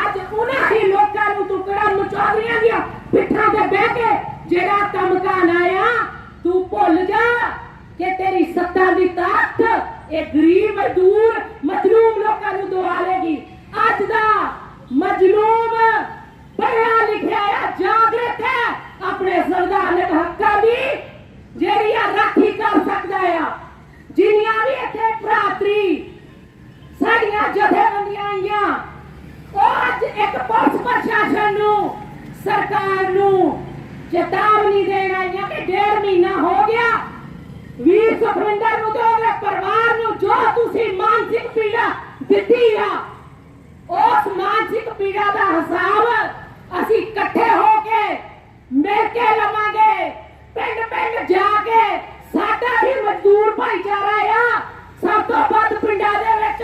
ਅੱਜ ਉਹਨਾਂ ਹੀ ਲੋਕਾਂ ਨੂੰ ਤੂੰ ਕਿਹੜਾ ਮਚੌਧਰੀਆਂ ਦੀਆਂ ਪਿੱਠਾਂ ਤੇ ਬਹਿ ਕੇ ਜਿਹੜਾ ਧਮਕਾਣ ਆਇਆ, ਤੂੰ ਭੁੱਲ ਜਾ ਕਿ ਤੇਰੀ ਸੱਤਾ ਦੀ ਤਾਕਤ ਇਹ ਗਰੀਬ ਮਜ਼ਦੂਰ ਮਜਲੂਮ ਲੋਕਾਂ ਨੂੰ ਦਵਾ ਲੇਗੀ। ਅੱਜ ਦਾ ਮਜਲੂਮ ਪੜਿਆ ਲਿਖਿਆ ਆ ਜਾਗਰਤ ਹੈ ਆਪਣੇ ਸੰਵਿਧਾਨਕ ਹੱਕਾਂ ਦੀ, ਜਿਹੜੀ ਆ ਰਾਖੀ ਕਰ ਸਕਦਾ ਆ। ਜਿੰਨੀਆਂ ਵੀ ਇੱਥੇ ਭਰਾਤਰੀ ਸਾਡੀਆਂ ਜਥੇਬੰਦੀਆਂ ਆਈਆਂ, ਉਹ ਅੱਜ ਇੱਕ ਪੁਲਿਸ ਪ੍ਰਸ਼ਾਸਨ ਨੂੰ, ਸਰਕਾਰ ਨੂੰ ਚੇਤਾਵਨੀ ਦੇਣ ਆਈਆਂ ਕਿ ਡੇਢ ਮਹੀਨਾ ਹੋ ਗਿਆ। ਵੀਰ ਸੁਖਵਿੰਦਰ ਨੂੰ ਤੇ ਉਹਦੇ ਪਰਿਵਾਰ ਨੂੰ ਜੋ ਤੁਸੀਂ ਮਾਨਸਿਕ ਪੀੜਾ ਦਿੱਤੀ ਆ ਮਾਨਸਿਕ ਪੀੜਾ ਦਾ ਹਿਸਾਬ ਅਸੀਂ ਇਕੱਠੇ ਹੋ ਕੇ ਮਿਲ ਕੇ ਲਵਾਂਗੇ। ਪਿੰਡ ਪਿੰਡ ਜਾ ਕੇ ਸਾਡਾ ਹੀ ਮਜ਼ਦੂਰ ਭਾਈਚਾਰਾ ਆ। ਸਭ ਤੋਂ ਵੱਧ ਪਿੰਡਾਂ ਦੇ ਵਿੱਚ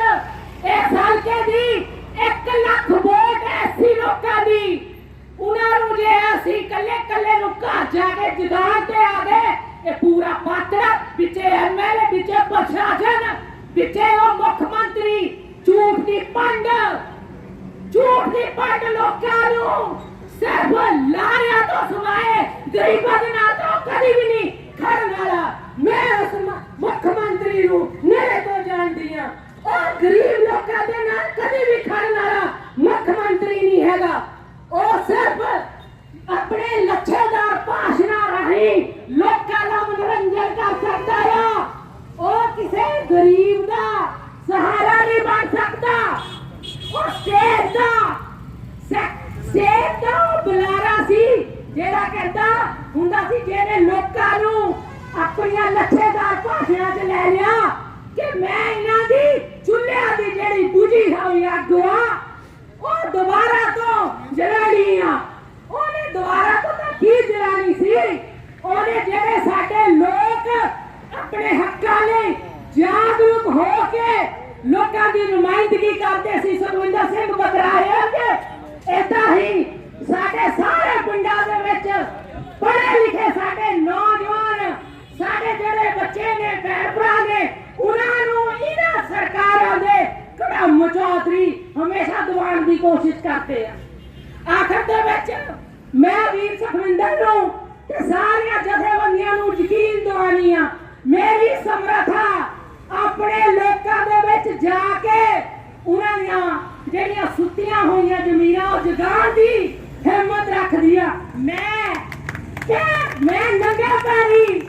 ਇਸ ਹਲਕੇ ਦੀ 1 ਲੱਖ ਵੋਟ ਐਸੀ ਲੋਕਾਂ ਦੀ। ਉਹਨਾਂ ਨੂੰ ਜੇ ਅਸੀਂ ਕੱਲੇ ਕੱਲੇ ਨੂੰ ਘਰ ਜਾ ਕੇ ਜਗਾੜ ਤੇ ਆ ਗਏ, ਇਹ ਪੂਰਾ ਪਾਤਰ, ਵਿੱਚੇ ਐਮਐਲਏ ਵਿੱਚੇ ਪ੍ਰਸ਼ਾਸਨ, ਵਿੱਚੇ ਉਹ ਮੁੱਖ ਮੰਤਰੀ, ਝੂਠ ਦੀ ਪੰਡ। ਝੂਠ ਦੀ ਪੰਡ ਲੋਕਾਂ ਨੂੰ ਸਿਰਫ ਲਾਰਿਆਂ ਤੋਂ ਸਵਾਏ ਗਰੀਬਾਂ ਦੇ ਨਾਲ ਤਾਂ ਕਦੀ ਵੀ ਨਹੀਂ ਖੜਨ ਵਾਲਾ। ਮੈਂ ਉਸ ਮੁੱਖ ਮੰਤਰੀ ਨੂੰ ਨੇੜੇ ਤੋਂ ਜਾਣਦੀ ਆ ਉਹ ਗਰੀਬ ਲੋਕਾਂ ਦੇ ਨਾਲ ਕਦੀ ਵੀ ਖੜਨ ਵਾਲਾ ਮੁੱਖ ਮੰਤਰੀ ਨਹੀਂ ਹੈਗਾ। ਉਹ ਸਿਰਫ ਆਪਣੇ ਲੱਛੇਦਾਰ ਭਾਸ਼ਣਾਂ ਰਾਹੀਂ ਲੋਕਾਂ ਦਾ ਮਨੋਰੰਜਨ ਕਰ ਸਕਦਾ ਆ। ਉਹ ਕਿਸੇ ਗਰੀਬ ਦਾ ਸਹਾਰਾ ਨਹੀਂ ਬਣ ਸਕਦਾ। ਉਹ ਸ਼ੇਰ ਦਾ ਸ਼ੇਰ ਦਾ ਬੁਲਾਰਾ ਸੀ, ਜਿਹੜਾ ਕਹਿੰਦਾ ਹੁੰਦਾ ਸੀ ਜਿਹਨੇ ਲੋਕਾਂ ਨੂੰ ਆਪਣੀਆਂ ਲੱਛੇਦਾਰ ਭਾਸ਼ਣਾਂ 'ਚ ਲੈ ਲਿਆ ਕਿ ਮੈਂ ਇਹਨਾਂ ਦੀ ਚੁੱਲ੍ਹਿਆਂ ਦੀ ਜਿਹੜੀ ਬੁਝੀ ਹੋਈ ਅੱਗ ਆ, ਉਹ ਦੁਬਾਰਾ ਤੋਂ ਜਲਾਣੀ ਆ। ਉਹਨੇ ਦੁਬਾਰਾ ਤੋਂ ਤਾਂ ਕੀ ਜਲਾਣੀ ਸੀ? ਉਹਨੇ ਜਿਹੜੇ ਸਾਡੇ ਲੋਕ ਆਪਣੇ ਹੱਕਾਂ ਲਈ ਜਾਗਰੂਕ ਹੋ ਕੇ ਲੋਕਾਂ ਦੀ ਨੁਮਾਇੰਦਗੀ ਕਰਦੇ ਸੀ, ਸੁਖਵਿੰਦਰ ਸਿੰਘ ਬਕਰਾਇਆ ਕਿ ਏਦਾਂ ਹੀ ਸਾਡੇ ਸਾਰੇ ਪਿੰਡਾਂ ਦੇ ਵਿੱਚ ਪੜ੍ਹੇ ਲਿਖੇ ਸਾਡੇ ਨੌਜਵਾਨ, ਸਾਡੇ ਜਿਹੜੇ ਬੱਚੇ ਨੇ, ਭੈਣ ਭਰਾ ਨੇ, ਉਹਨਾਂ ਨੂੰ ਇਹਨਾਂ ਸਰਕਾਰਾਂ ਦੇ ਕੜਮ ਚੌਧਰੀ ਹਮੇਸ਼ਾ ਦਬਾਉਣ ਦੀ ਕੋਸ਼ਿਸ਼ ਕਰਦੇ ਆ। ਆਖਰ ਦੇ ਵਿੱਚ ਮੈਂ ਵੀਰ ਸੁਖਵਿੰਦਰ ਨੂੰ ਤੇ ਸਾਰੀਆਂ ਜਥੇਬੰਦੀਆਂ ਨੂੰ ਯਕੀਨ ਦਿਵਾਨੀ ਆ ਮੇਰੀ ਸਮਰੱਥਾ ਆਪਣੇ ਲੋਕਾਂ ਦੇ ਵਿੱਚ ਜਾ ਕੇ ਉਹਨਾਂ ਦੀਆਂ ਜਿਹੜੀਆਂ ਸੁੱਤੀਆਂ ਹੋਈਆਂ ਜ਼ਮੀਰਾਂ ਉਹ ਜਗਾਉਣ ਦੀ ਹਿੰਮਤ ਰੱਖਦੀ ਆ। ਮੈਂ ਕਿ ਮੈਂ ਨੰਗਾ ਪੈਰੀ।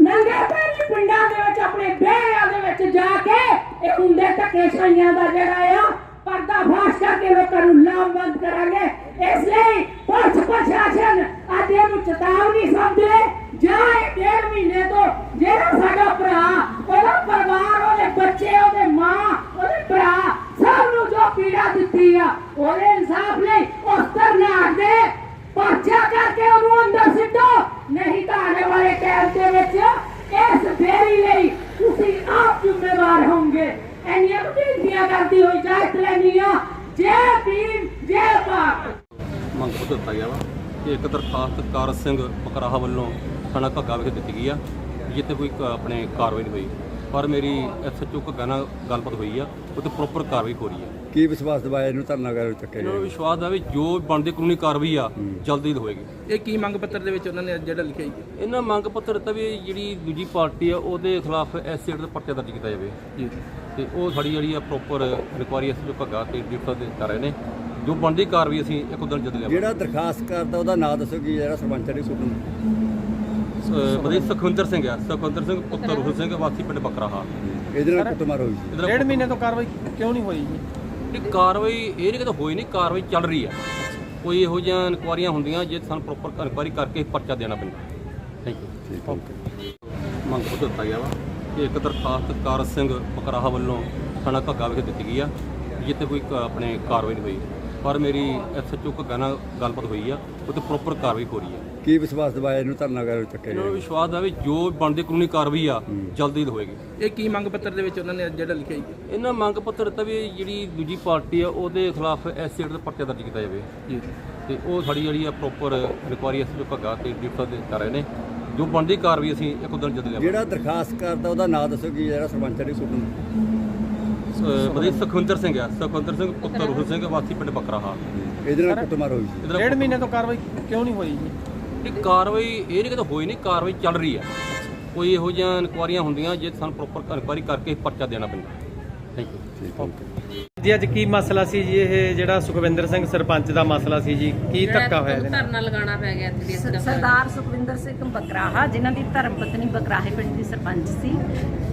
ਨੰਗੇ ਪੈਰੀ ਪਿੰਡਾਂ ਦੇ ਵਿੱਚ, ਆਪਣੇ ਬੇੜਿਆਂ ਦੇ ਵਿੱਚ ਜਾ ਕੇ ਇਹ ਹੁੰਦੇ ਧੱਕੇ ਸਾਈਆਂ ਦਾ ਜਿਹੜਾ ਆ, ਪਰਦਾ ਫਾਸ਼ ਕਰਕੇ ਲੋਕਾਂ ਨੂੰ ਲਾਮਬੰਦ ਕਰਾਂਗੇ। ਇਸ ਲਈ ਪੁਲਿਸ ਪ੍ਰਸ਼ਾਸਨ ਅੱਜ ਇਹਨੂੰ ਚੇਤਾਵਨੀ ਸਮਝੇ। ਜਾਂ ਇਹ ਡੇਢ ਮਹੀਨੇ ਤੋਂ ਜਿਹੜਾ ਸਾਡਾ ਭਰਾ, ਉਹਦਾ ਪਰਿਵਾਰ, ਉਹਦੇ ਬੱਚੇ, ਉਹਦੇ ਮਾਂ, ਉਹਦੇ ਭਰਾ, ਸਭ ਨੂੰ ਜੋ ਪੀੜਾ ਦਿੱਤੀ ਆ, ਉਹਦੇ ਇਨਸਾਫ ਲਈ ਉਸ ਤਰ੍ਹਾਂ ਦੇ। ਪਰਚਾ ਕਰਕੇ ਉਹਨੂੰ ਅੰਦਰ ਸਿੱਟੋ। ਨਹੀਂ ਤਾਂ ਆਉਣ ਵਾਲੇ ਟਾਈਮ ਦੇ ਵਿੱਚ ਇਸ ਬੇਰੀ ਲਈ ਤੁਸੀਂ ਆਪ ਜ਼ਿੰਮੇਵਾਰ ਹੋਵੋਗੇ। ਐਨੀਆਂ ਬੇਨਤੀਆਂ ਕਰਦੀ ਹੋਈ ਜਾਇਤ ਲੈਣੀ ਜੈ ਭੀਮ, ਜੈ ਭਾਰਤ। ਮੰਗ ਪੱਤਰ ਦਿੱਤਾ ਗਿਆ ਵਾ ਕਿ ਇੱਕ ਦਰਖਾਸਤ ਕਾਰ ਸਿੰਘ ਮਕਰਾਹਾ ਵੱਲੋਂ ਥਾਣਾ ਘੱਗਾ ਵਿਖੇ ਦਿੱਤੀ ਗਈ ਆ ਜਿੱਥੇ ਕੋਈ ਕ- ਆਪਣੇ ਕਾਰਵਾਈ ਨਹੀਂ ਹੋਈ। ਪਰ ਮੇਰੀ ਐਸਐਚਓ ਘੱਗਾ ਨਾਲ ਗੱਲਬਾਤ ਹੋਈ ਆ ਉੱਤੇ ਪ੍ਰੋਪਰ ਕਾਰਵਾਈ ਹੋ ਰਹੀ ਆ। ਕੀ ਵਿਸ਼ਵਾਸ ਦਿਵਾਇਆ ਇਹਨੂੰ ਧਰਨਾ ਕਰ ਚੱਕਿਆ ਇਹਨਾਂ ਨੂੰ ਵਿਸ਼ਵਾਸ ਹੈ ਵੀ ਜੋ ਬਣਦੀ ਕਾਨੂੰਨੀ ਕਾਰਵਾਈ ਆ ਜਲਦੀ ਹੋਏਗੀ। ਇਹ ਕੀ ਮੰਗ ਪੱਤਰ ਦੇ ਵਿੱਚ ਉਹਨਾਂ ਨੇ ਜਿਹੜਾ ਲਿਖਿਆ ਜੀ? ਇਹਨਾਂ ਮੰਗ ਪੱਤਰ ਦਿੱਤਾ ਵੀ ਜਿਹੜੀ ਦੂਜੀ ਪਾਰਟੀ ਆ ਉਹਦੇ ਖਿਲਾਫ ਐਸਿਡ ਦਾ ਪਰਚਾ ਦਰਜ ਕੀਤਾ ਜਾਵੇ। ਜੀ। ਤੇ ਉਹ ਸਾਡੀ ਜਿਹੜੀ ਆ ਪ੍ਰੋਪਰ ਰਿਕੁਆਰੀ ਐਸਐਚਓ ਘੱਗਾ ਤੇ ਡਿਪਟੀ ਦੇ ਕਰ ਰਹੇ ਨੇ। ਜੋ ਬਣਦੀ ਕਾਰਵਾਈ ਅਸੀਂ ਇੱਕ ਦਿਨ ਜਲਦੀ ਲਿਆਵਾਂਗੇ। ਜਿਹੜਾ ਦਰਖਾਸਤ ਕਰਦਾ ਉਹਦਾ ਨਾਂ ਦੱਸੋ ਕੀ ਜਿਹੜਾ ਸਰਪੰਚ ਨੇ। ਸੁਣਨ ਬਦੇ ਸੁਖਵਿੰਦਰ ਸਿੰਘ ਆ। ਸੁਖਵਿੰਦਰ ਸਿੰਘ ਪੁੱਤਰ ਰੂਹ ਸਿੰਘ ਵਾਸੀ ਪਿੰਡ ਬਕਰਾਹਾ ਇਹਦੇ ਨਾਲ ਕੁੱਟਮਾਰ ਹੋਈ ਸੀ। ਡੇਢ ਮਹੀਨੇ ਤੋਂ ਕਾਰਵਾਈ ਕਿਉਂ ਨਹੀਂ ਹੋਈ ਜੀ? ਇਹ ਕਾਰਵਾਈ ਇਹ ਨਹੀਂ ਕਿ ਹੋਈ ਨਹੀਂ ਕਾਰਵਾਈ ਚੱਲ ਰਹੀ ਆ। ਕੋਈ ਇਹੋ ਜਿਹੀਆਂ ਇਨਕੁਆਰੀਆਂ ਹੁੰਦੀਆਂ ਜੇ ਸਾਨੂੰ ਪ੍ਰੋਪਰ ਇਨਕੁਆਰੀ ਕਰਕੇ ਪਰਚਾ ਦੇਣਾ ਪੈਂਦਾ। ਥੈਂਕ ਯੂ ਮੰਗ ਪੱਤਰ ਦਿੱਤਾ ਗਿਆ ਵਾ ਕਿ ਇੱਕ ਦਰਖਾਸਤ ਕਾਰ ਸਿੰਘ ਮਕਰਾਹਾ ਵੱਲੋਂ ਥਾਣਾ ਘੱਗਾ ਵਿਖੇ ਦਿੱਤੀ ਗਈ ਆ ਜਿੱਥੇ ਕੋਈ ਕ- ਆਪਣੇ ਕਾਰਵਾਈ ਨਹੀਂ ਹੋਈ। ਪਰ ਮੇਰੀ ਐਸਐਚਓ ਘੱਗਾ ਨਾਲ ਗੱਲਬਾਤ ਹੋਈ ਆ ਉਹ ਤੇ ਪ੍ਰੋਪਰ ਕਾਰਵਾਈ ਹੋ ਰਹੀ ਆ। ਕੀ ਵਿਸ਼ਵਾਸ ਦਿਵਾਇਆ ਇਹਨੂੰ ਧਰਨਾ ਕਰ ਚੱਕੇ ਇਹਨਾਂ ਨੂੰ? ਵਿਸ਼ਵਾਸ ਆ ਵੀ ਜੋ ਬਣਦੀ ਕਾਨੂੰਨੀ ਕਾਰਵਾਈ ਆ ਜਲਦੀ ਹੋਏਗੀ। ਇਹ ਕੀ ਮੰਗ ਪੱਤਰ ਦੇ ਵਿੱਚ ਉਹਨਾਂ ਨੇ ਜਿਹੜਾ ਲਿਖਿਆ ਜੀ? ਇਹਨਾਂ ਮੰਗ ਪੱਤਰ ਦਿੱਤਾ ਵੀ ਜਿਹੜੀ ਦੂਜੀ ਪਾਰਟੀ ਆ ਉਹਦੇ ਖਿਲਾਫ ਐਸਿਡ ਦਾ ਪਰਚਾ ਦਰਜ ਕੀਤਾ ਜਾਵੇ। ਜੀ। ਤੇ ਉਹ ਸਾਡੀ ਜਿਹੜੀ ਆ ਪ੍ਰੋਪਰ ਰਿਕੁਆਰੀ ਐਸਐਚਓ ਘੱਗਾ ਤੇ ਡਿਪਟੀ ਦੇ ਕਰ ਰਹੇ ਨੇ। ਜੋ ਬਣਦੀ ਕਾਰਵਾਈ ਅਸੀਂ ਇੱਕ ਦਿਨ ਜਲਦੀ ਲਿਆਵਾਂਗੇ। ਜਿਹੜਾ ਦਰਖਾਸਤ ਕਰਦਾ ਉਹਦਾ ਨਾਂ ਦੱਸੋ ਕੀ ਜਿਹੜਾ ਸਰਪੰਚ ਨੇ। ਸੁਣਨ ਬਦੇ ਸੁਖਵਿੰਦਰ ਸਿੰਘ ਆ। ਸੁਖਵਿੰਦਰ ਸਿੰਘ ਪੁੱਤਰ ਰੂਹ ਸਿੰਘ ਵਾਸੀ ਪਿੰਡ ਬਕਰਾਹਾ ਇਹਦੇ ਨਾਲ ਕੁੱਟਮਾਰ ਹੋਈ ਸੀ। ਡੇਢ ਮਹੀਨੇ ਤੋਂ ਕਾਰਵਾਈ ਕਿਉਂ ਨਹੀਂ ਹੋਈ ਜੀ? ਇਹ ਕਾਰਵਾਈ ਇਹ ਨਹੀਂ ਕਿ ਹੋਈ ਨਹੀਂ ਕਾਰਵਾਈ ਚੱਲ ਰਹੀ ਆ। ਕੋਈ ਇਹੋ ਜਿਹੀਆਂ ਇਨਕੁਆਰੀਆਂ ਹੁੰਦੀਆਂ ਜੇ ਸਾਨੂੰ ਪ੍ਰੋਪਰ ਇਨਕੁਆਰੀ ਕਰਕੇ ਪਰਚਾ ਦੇਣਾ ਪੈਂਦਾ। ਥੈਂਕ ਯੂ ਜੀ ਅੱਜ ਕੀ ਮਸਲਾ ਸੀ ਜੀ ਇਹ ਜਿਹੜਾ ਸੁਖਵਿੰਦਰ ਸਿੰਘ ਸਰਪੰਚ ਦਾ ਮਸਲਾ ਸੀ ਜੀ? ਕੀ ਧੱਕਾ ਹੋਇਆ ਇਹਦੇ ਨਾਲ? ਧਰਨਾ ਲਗਾਉਣਾ ਪੈ ਗਿਆ ਇੱਥੇ ਇਸ ਸ- ਸਰਦਾਰ ਸੁਖਵਿੰਦਰ ਸਿੰਘ ਬਕਰਾਹਾ ਜਿਨ੍ਹਾਂ ਦੀ ਧਰਮ ਪਤਨੀ ਬਕਰਾਹੇ ਪਿੰਡ ਦੀ ਸਰਪੰਚ ਸੀ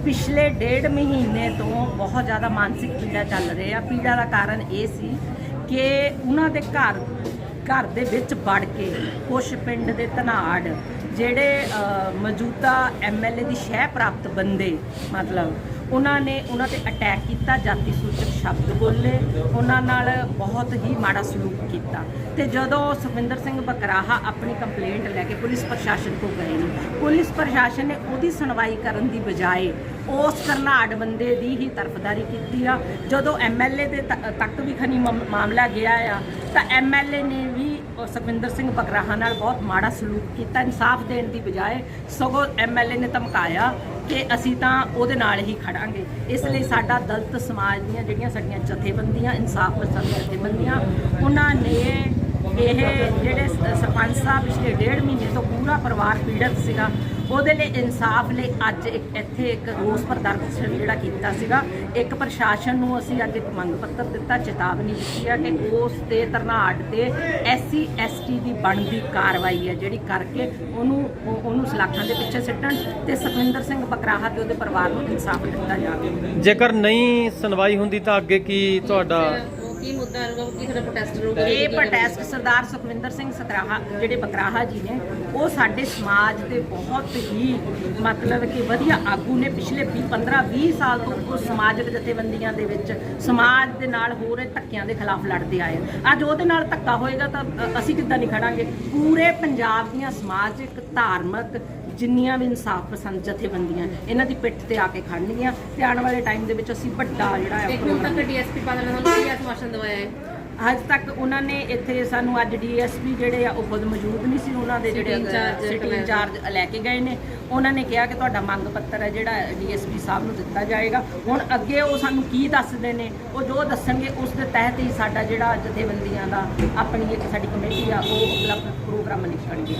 ਪਿਛਲੇ ਡੇਢ ਮਹੀਨੇ ਤੋਂ ਬਹੁਤ ਜ਼ਿਆਦਾ ਮਾਨਸਿਕ ਪੀੜਾ ਚੱਲ ਰਹੀ ਆ। ਪੀੜਾ ਦਾ ਕਾਰਨ ਇਹ ਸੀ ਕਿ ਉਹਨਾਂ ਦੇ ਘਰ ਘਰ ਦੇ ਵਿੱਚ ਵੜ ਕੇ ਕੁਛ ਪਿੰਡ ਦੇ ਧਨਾੜ ਜਿਹੜੇ ਅ, ਮੌਜੂਦਾ ਐਮਐਲਏ ਦੀ ਸ਼ਹਿ ਪ੍ਰਾਪਤ ਬੰਦੇ ਮਤਲਬ ਉਹਨਾਂ ਨੇ ਉਹਨਾਂ ਤੇ ਅਟੈਕ ਕੀਤਾ, ਜਾਤੀ ਸੂਚਕ ਸ਼ਬਦ ਬੋਲੇ, ਉਹਨਾਂ ਨਾਲ ਬਹੁਤ ਹੀ ਮਾੜਾ ਸਲੂਕ ਕੀਤਾ। ਤੇ ਜਦੋਂ ਸੁਖਵਿੰਦਰ ਸਿੰਘ ਬਕਰਾਹਾ ਆਪਣੀ ਕੰਪਲੇਂਟ ਲੈ ਕੇ ਪੁਲਿਸ ਪ੍ਰਸ਼ਾਸਨ ਕੋਲ ਗਏ ਨੇ, ਪੁਲਿਸ ਪ੍ਰਸ਼ਾਸਨ ਨੇ ਉਹਦੀ ਸੁਣਵਾਈ ਕਰਨ ਦੀ ਬਜਾਏ ਉਸ ਕਰਨਾੜ ਬੰਦੇ ਦੀ ਹੀ ਤਰਫਦਾਰੀ ਕੀਤੀ ਆ। ਜਦੋਂ ਐਮਐਲਏ ਦੇ ਤੱਕ ਵੀ ਖਨੀ ਮਾਮ- ਮਾਮਲਾ ਗਿਆ ਆ, ਤਾਂ ਐਮਐਲਏ ਨੇ ਵੀ ਸੁਖਵਿੰਦਰ ਸਿੰਘ ਬਕਰਾਹਾ ਨਾਲ ਬਹੁਤ ਮਾੜਾ ਸਲੂਕ ਕੀਤਾ। ਇਨਸਾਫ ਦੇਣ ਦੀ ਬਜਾਏ ਸਗੋਂ ਐਮਐਲਏ ਨੇ ਧਮਕਾਇਆ ਕਿ ਅਸੀਂ ਤਾਂ ਉਹਦੇ ਨਾਲ ਹੀ ਖੜਾਂਗੇ। ਇਸ ਲਈ ਸਾਡਾ ਦਲਿਤ ਸਮਾਜ ਦੀਆਂ ਜਿਹੜੀਆਂ ਸਾਡੀਆਂ ਜਥੇਬੰਦੀਆਂ ਇਨਸਾਫ ਪਸੰਦ ਜਥੇਬੰਦੀਆਂ ਉਹਨਾਂ ਨੇ ਇਹ ਜਿਹੜੇ ਸਰਪੰਚ ਸਾਹਿਬ ਪਿਛਲੇ ਡੇਢ ਮਹੀਨੇ ਤੋਂ ਪੂਰਾ ਪਰਿਵਾਰ ਪੀੜਤ ਸੀਗਾ। ਉਹਦੇ ਲਈ ਇਨਸਾਫ ਲਈ ਅੱਜ ਇੱਕ ਇੱਥੇ ਇੱਕ ਰੋਸ ਪ੍ਰਦਰਸ਼ਨ ਜਿਹੜਾ ਕੀਤਾ ਸੀਗਾ, ਇੱਕ ਪ੍ਰਸ਼ਾਸਨ ਨੂੰ ਅਸੀਂ ਅੱਜ ਇੱਕ ਮੰਗ ਪੱਤਰ ਦਿੱਤਾ, ਚੇਤਾਵਨੀ ਦਿੱਤੀ ਆ ਕਿ ਉਸ ਤੇ ਧਰਨਾਟ ਤੇ ਐਸਸੀ, ਐਸਟੀ ਦੀ ਬਣਦੀ ਕਾਰਵਾਈ ਹੈ ਜਿਹੜੀ ਕਰਕੇ ਉਹਨੂੰ ਉਹਨੂੰ ਸਲਾਖਾਂ ਦੇ ਪਿੱਛੇ ਸਿੱਟਣ ਤੇ ਸੁਖਵਿੰਦਰ ਸਿੰਘ ਬਕਰਾਹਾ ਤੇ ਉਹਦੇ ਪਰਿਵਾਰ ਨੂੰ ਇਨਸਾਫ ਦਿੱਤਾ ਜਾਵੇ। ਜੇਕਰ ਨਹੀਂ ਸੁਣਵਾਈ ਹੁੰਦੀ ਤਾਂ ਅੱਗੇ ਕੀ ਤੁਹਾਡਾ ਕੀ ਮੁੱਦਾ ਰਹੂਗਾ ਕੀ ਤੁਹਾਡਾ ਪ੍ਰੋਟੈਸਟ ਰਹੂਗਾ ਇਹ ਪ੍ਰੋਟੈਸਟ ਸਰਦਾਰ ਸੁਖਵਿੰਦਰ ਸਿੰਘ ਸਕਰਾਹਾ ਜਿਹੜੇ ਬਕਰਾਹਾ ਜੀ ਨੇ ਉਹ ਸਾਡੇ ਸਮਾਜ ਦੇ ਬਹੁਤ ਹੀ ਮਤਲਬ ਕਿ ਵਧੀਆ ਆਗੂ ਨੇ। ਪਿਛਲੇ 20 15 20 ਸਾਲ ਤੋਂ ਉਹ ਸਮਾਜਿਕ ਜਥੇਬੰਦੀਆਂ ਦੇ ਵਿੱਚ ਸਮਾਜ ਦੇ ਨਾਲ ਹੋ ਰਹੇ ਧੱਕਿਆਂ ਦੇ ਖਿਲਾਫ ਲੜਦੇ ਆਏ। ਅੱਜ ਉਹਦੇ ਨਾਲ ਧੱਕਾ ਹੋਏਗਾ ਤਾਂ ਅਸੀਂ ਕਿੱਦਾਂ ਨਹੀਂ ਖੜਾਂਗੇ? ਪੂਰੇ ਪੰਜਾਬ ਦੀਆਂ ਸਮਾਜਿਕ ਧਾਰਮਿਕ ਜਿੰਨੀਆਂ ਵੀ ਇਨਸਾਫ ਪਸੰਦ ਜਥੇਬੰਦੀਆਂ ਇਹਨਾਂ ਦੀ ਪਿੱਠ ਤੇ ਆ ਕੇ ਖੜਨਗੀਆਂ ਤੇ ਆਉਣ ਵਾਲੇ ਟਾਈਮ ਦੇ ਵਿੱਚ ਅਸੀਂ ਵੱਡਾ ਜਿਹੜਾ ਹੈ ਇੱਕ ਹੁਣ ਤੱਕ ਡੀਐਸਪੀ ਪਾਦਲ ਨੇ ਤੁਹਾਨੂੰ ਕੀ ਆਸ਼ਵਾਸਨ ਦਵਾਇਆ ਹੈ। ਅੱਜ ਤੱਕ ਉਹਨਾਂ ਨੇ ਇੱਥੇ ਸਾਨੂੰ ਅੱਜ ਡੀਐਸਪੀ ਜਿਹੜੇ ਆ ਉਹ ਖੁਦ ਮੌਜੂਦ ਨਹੀਂ ਸੀ ਉਹਨਾਂ ਦੇ ਜਿਹੜੇ incharge ਸਿਟੀ ਇੰਚਾਰਜ ਲੈ ਕੇ ਗਏ ਨੇ। ਉਹਨਾਂ ਨੇ ਕਿਹਾ ਕਿ ਤੁਹਾਡਾ ਮੰਗ ਪੱਤਰ ਹੈ ਜਿਹੜਾ ਡੀਐਸਪੀ ਸਾਹਿਬ ਨੂੰ ਦਿੱਤਾ ਜਾਏਗਾ। ਹੁਣ ਅੱਗੇ ਉਹ ਸਾਨੂੰ ਕੀ ਦੱਸਦੇ ਨੇ? ਉਹ ਜੋ ਦੱਸਣਗੇ ਉਸ ਦੇ ਤਹਿਤ ਹੀ ਸਾਡਾ ਜਿਹੜਾ ਜਥੇਬੰਦੀਆਂ ਦਾ ਆਪਣੀ ਇੱਕ ਸਾਡੀ ਕਮੇਟੀ ਆ ਉਹ ਅਗਲਾ ਪ੍ਰੋਗਰਾਮ ਲਿਖਣਗੇ।